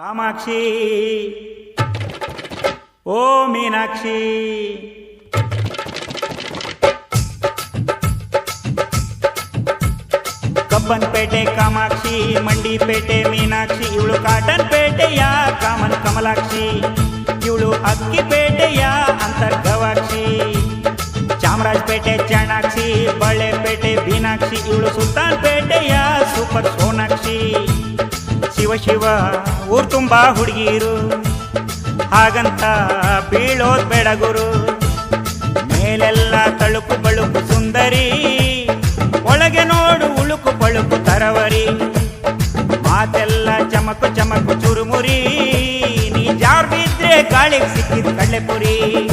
ಕಾಮಾಕ್ಷಿ ಓ ಮೀನಾಕ್ಷಿ ಕಬ್ಬನ್ಪೇಟೆ ಕಾಮಾಕ್ಷಿ ಮಂಡಿಪೇಟೆ ಮೀನಾಕ್ಷಿ ಇವಳು ಕಾಟನ್ ಪೇಟೆಯ ಕಾಮನ್ ಕಮಲಾಕ್ಷಿ ಇವಳು ಅಕ್ಕಿಪೇಟೆಯ ಅಂತರ್ಗವಾಕ್ಷಿ ಚಾಮರಾಜಪೇಟೆ ಚಾಣಾಕ್ಷಿ ಬಳ್ಳೆಪೇಟೆ ಬೀನಾಕ್ಷಿ ಇವಳು ಸುಲ್ತಾನ್ ಪೇಟೆಯ ಸೂಪರ್ ಸೋನಾಕ್ಷಿ ಶಿವ ಶಿವ, ಊರ್ ತುಂಬಾ ಹುಡುಗಿರು. ಹಾಗಂತ ಬೀಳೋದ್ ಬೇಡ ಗುರು. ಮೇಲೆಲ್ಲ ತಳುಕು ಬಳುಕು ಸುಂದರಿ. ಒಳಗೆ ನೋಡು ಉಳುಕು ಪಳುಕು ತರವರಿ. ಮಾತೆಲ್ಲ ಚಮಕು ಚಮಕು ಚುರುಮುರಿ. ನೀ ಜಾರ್ ಬಿದ್ರೆ ಗಾಳಿಗೆ ಸಿಕ್ಕಿದ ಕಳ್ಳೆಪುರಿ.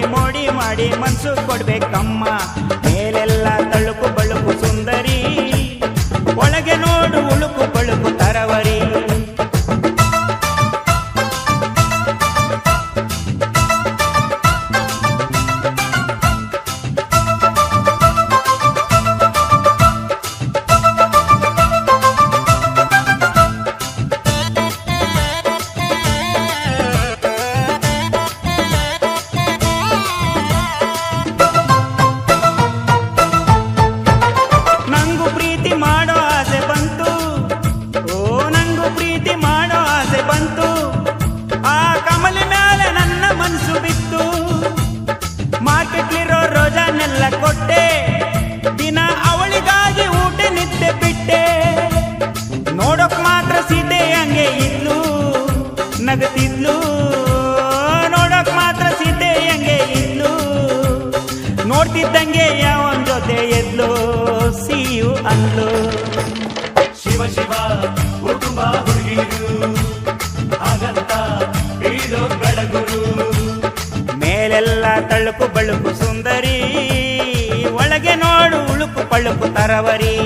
ಮಾಡಿ ಮೋಡಿ ಮಾಡಿ ಮನ್ಸು ಕೊಡ್ಬೇಕಮ್ಮ. ಮೇಲೆಲ್ಲ ತಳುಕು ಬಳುಕು ಸುಂದರಿ. ಒಳಗೆ ನೋಡು ಉಳುಕು ಬಳುಕು ನಗತಿದ್ಲು ನೋಡೋಕ್ ಮಾತ್ರ ಸೀತೆ ಹೆಂಗೆ ಇದ್ಲು ನೋಡ್ತಿದ್ದಂಗೆ ಯಾವನ್ ಜೊತೆ ಎದ್ಲು. ಸಿಯು ಅಂದ್ಲು. ಶಿವ ಶಿವ ಕುಟುಂಬ ಹುಡುಗಿರು. ಹಾಗಂತ ಬೀಳೋ ಬೆಳಗುರು. ಮೇಲೆಲ್ಲ ತಳುಕು ಬಳುಕು ಸುಂದರಿ. ಒಳಗೆ ನೋಡು ಉಳುಕು ಪಳುಕು ತರವರಿ.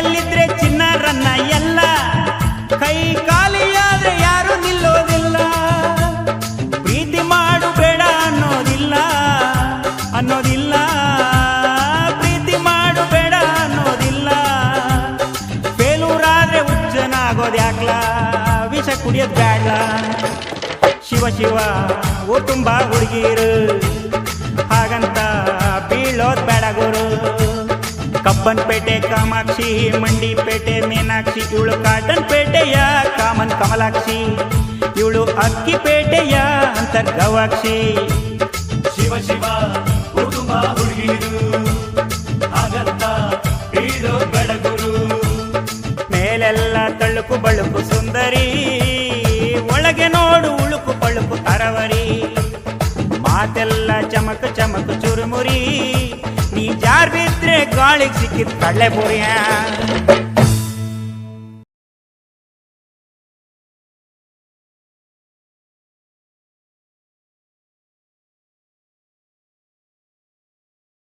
ಕೈಯಲ್ಲಿದ್ರೆ ಚಿನ್ನರನ್ನ ಎಲ್ಲ. ಕೈ ಖಾಲಿಯಾದ್ರೆ ಯಾರು ನಿಲ್ಲೋದಿಲ್ಲ. ಪ್ರೀತಿ ಮಾಡು ಬೇಡ ಅನ್ನೋದಿಲ್ಲ. ಅನ್ನೋದಿಲ್ಲ. ಪ್ರೀತಿ ಮಾಡು ಬೇಡ ಅನ್ನೋದಿಲ್ಲ. ಫೇಲೂರಾದ್ರೆ ಆಗೋದು ಯಾಕ್ಲ? ವಿಷ ಕುಡಿಯೋದು ಬೇಡ ಶಿವ ಶಿವ, ಓ ತುಂಬಾ ಹುಡುಗಿರು. ಹಾಗಂತ ಕಬ್ಬನ್ಪೇಟೆ ಕಾಮಾಕ್ಷಿ ಮಂಡಿಪೇಟೆ ಮೀನಾಕ್ಷಿ ಇವಳು ಕಾಟನ್ ಪೇಟೆಯ ಕಾಮನ್ ಕಮಲಾಕ್ಷಿ ಇವಳು ಅಕ್ಕಿಪೇಟೆಯ ಅಂತರ್ಗವಾಕ್ಷಿ. ಶಿವ ಶಿವ ಕುಟುಂಬ ಹುಡುಗಿರು ಹಾಗಂತ ಬೀಳೋ ಬೆಳಗುರು. ಮೇಲೆಲ್ಲ ತಳುಕು ಬಳುಕು ಸುಂದರಿ ಒಳಗೆ ನೋಡು ಉಳುಕು ಪಳುಕು ತರವರಿ ಮಾತೆಲ್ಲ ಚಮಕ ಚಮಕ ಚುರುಮುರಿ. ನೀ ಜಾರ್ ಗಾಳಿಗೆ ಸಿಕ್ಕಿದ ಕಳ್ಳೆ ಪುರಿಯ.